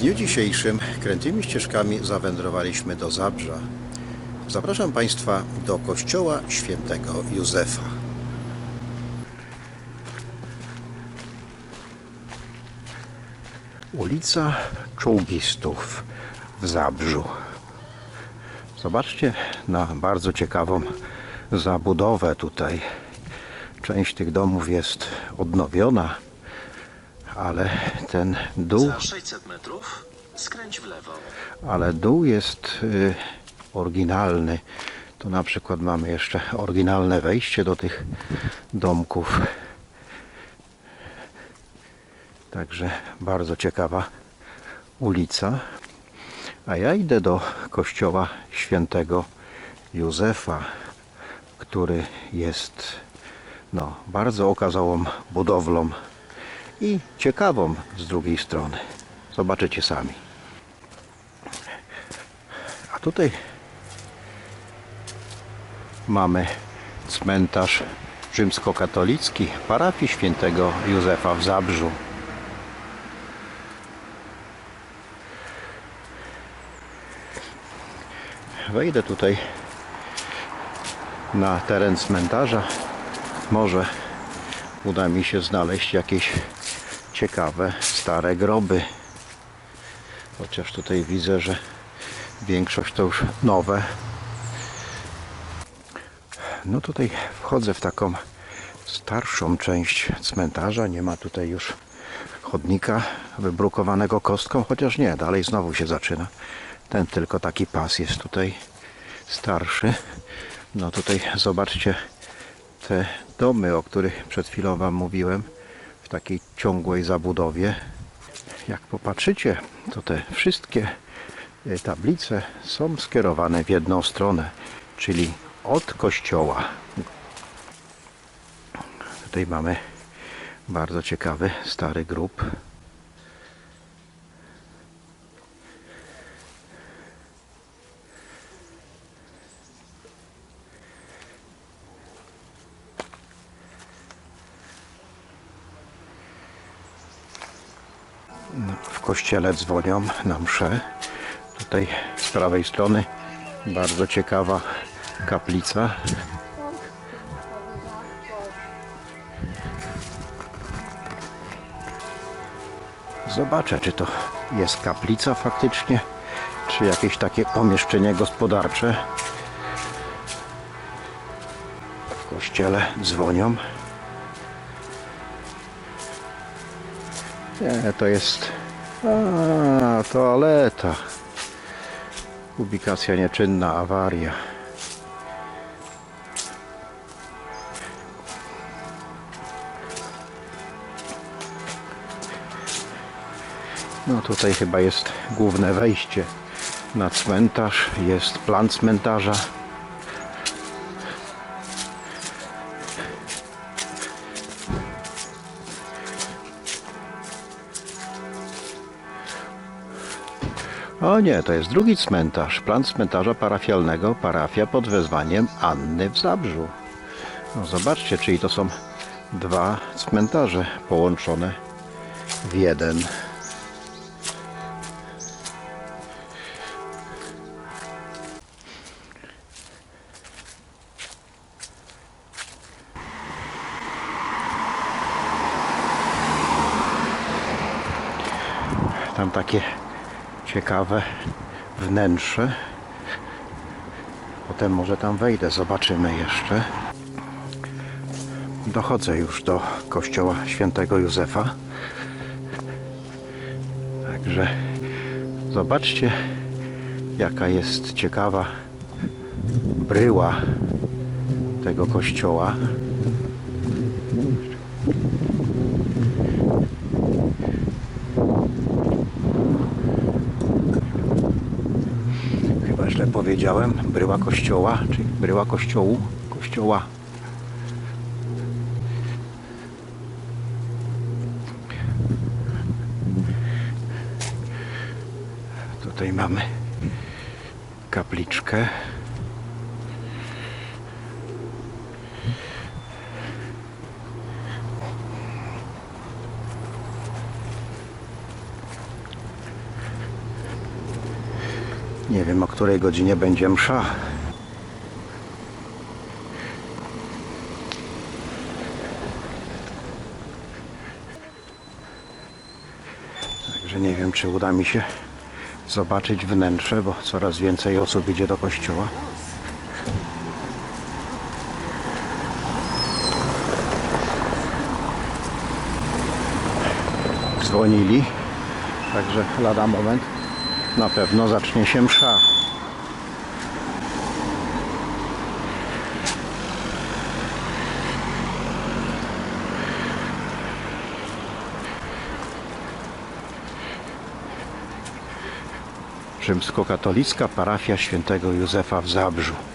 dniu dzisiejszym krętymi ścieżkami zawędrowaliśmy do Zabrza. Zapraszam Państwa do kościoła świętego Józefa. Ulica Czołgistów w Zabrzu. Zobaczcie na bardzo ciekawą zabudowę tutaj. Część tych domów jest odnowiona, ale ten dół Za 600 metrów skręć w lewo. ale dół jest y, oryginalny. Tu na przykład mamy jeszcze oryginalne wejście do tych domków. Także bardzo ciekawa ulica. A ja idę do kościoła świętego Józefa, który jest no, bardzo okazałą budowlą i ciekawą z drugiej strony. Zobaczycie sami. A tutaj mamy cmentarz rzymskokatolicki parafii świętego Józefa w Zabrzu. Wejdę tutaj na teren cmentarza. Może uda mi się znaleźć jakieś ciekawe stare groby. Chociaż tutaj widzę, że większość to już nowe. No tutaj wchodzę w taką starszą część cmentarza. Nie ma tutaj już chodnika wybrukowanego kostką, chociaż nie, dalej znowu się zaczyna. Ten tylko taki pas jest tutaj starszy. No tutaj zobaczcie te domy, o których przed chwilą Wam mówiłem, takiej ciągłej zabudowie. Jak popatrzycie, to te wszystkie e, tablice są skierowane w jedną stronę, czyli od kościoła. Tutaj mamy bardzo ciekawy stary grób. W kościele dzwonią na mszę. Tutaj z prawej strony bardzo ciekawa kaplica. Zobaczę, czy to jest kaplica faktycznie, czy jakieś takie pomieszczenie gospodarcze. W kościele dzwonią. Nie, to jest a, toaleta. Ubikacja nieczynna, awaria. No tutaj chyba jest główne wejście na cmentarz. Jest plan cmentarza. O nie, to jest drugi cmentarz. Plan cmentarza parafialnego, parafia pod wezwaniem Anny w Zabrzu. No zobaczcie, czyli to są dwa cmentarze połączone w jeden. Tam takie ciekawe wnętrze. Potem może tam wejdę, zobaczymy jeszcze. Dochodzę już do kościoła świętego Józefa. Także zobaczcie, jaka jest ciekawa bryła tego kościoła. Chyba źle powiedziałem. Bryła kościoła, czyli bryła kościołu, kościoła. Tutaj mamy kapliczkę. Nie wiem o której godzinie będzie msza. Także nie wiem, czy uda mi się zobaczyć wnętrze, bo coraz więcej osób idzie do kościoła. Dzwonili, także lada moment na pewno zacznie się msza. Rzymskokatolicka parafia świętego Józefa w Zabrzu.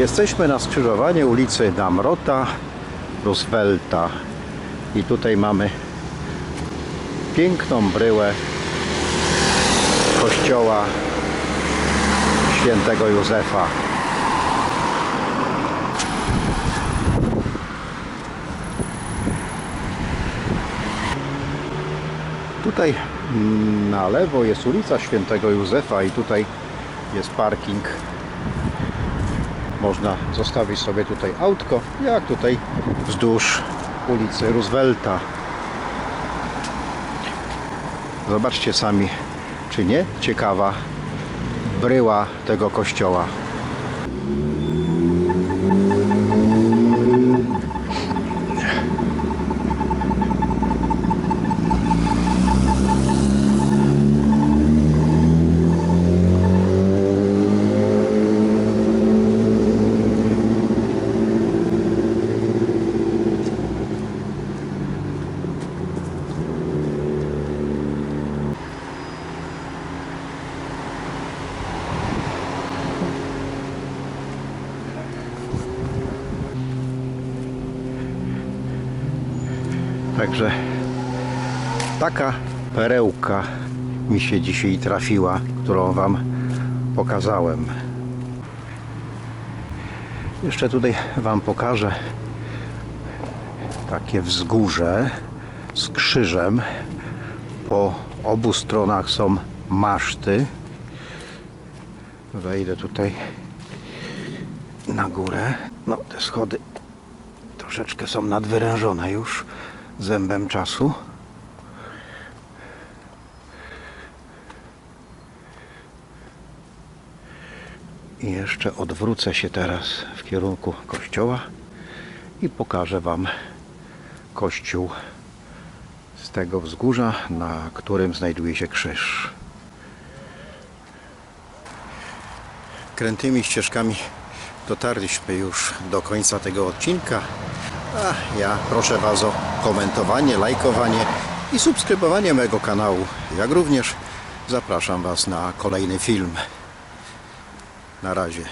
Jesteśmy na skrzyżowaniu ulicy Damrota, Roosevelta i tutaj mamy piękną bryłę kościoła świętego Józefa. Tutaj mm, na lewo jest ulica świętego Józefa i tutaj jest parking można zostawić sobie tutaj autko, jak tutaj wzdłuż ulicy Roosevelta. Zobaczcie sami, czy nie ciekawa bryła tego kościoła. Także taka perełka mi się dzisiaj trafiła, którą Wam pokazałem. Jeszcze tutaj Wam pokażę takie wzgórze z krzyżem. Po obu stronach są maszty. Wejdę tutaj na górę. No, te schody troszeczkę są nadwyrężone już zębem czasu. I jeszcze odwrócę się teraz w kierunku kościoła i pokażę Wam kościół z tego wzgórza, na którym znajduje się krzyż. Krętymi ścieżkami dotarliśmy już do końca tego odcinka. A ja proszę Was o komentowanie, lajkowanie i subskrybowanie mojego kanału. Jak również zapraszam Was na kolejny film. Na razie.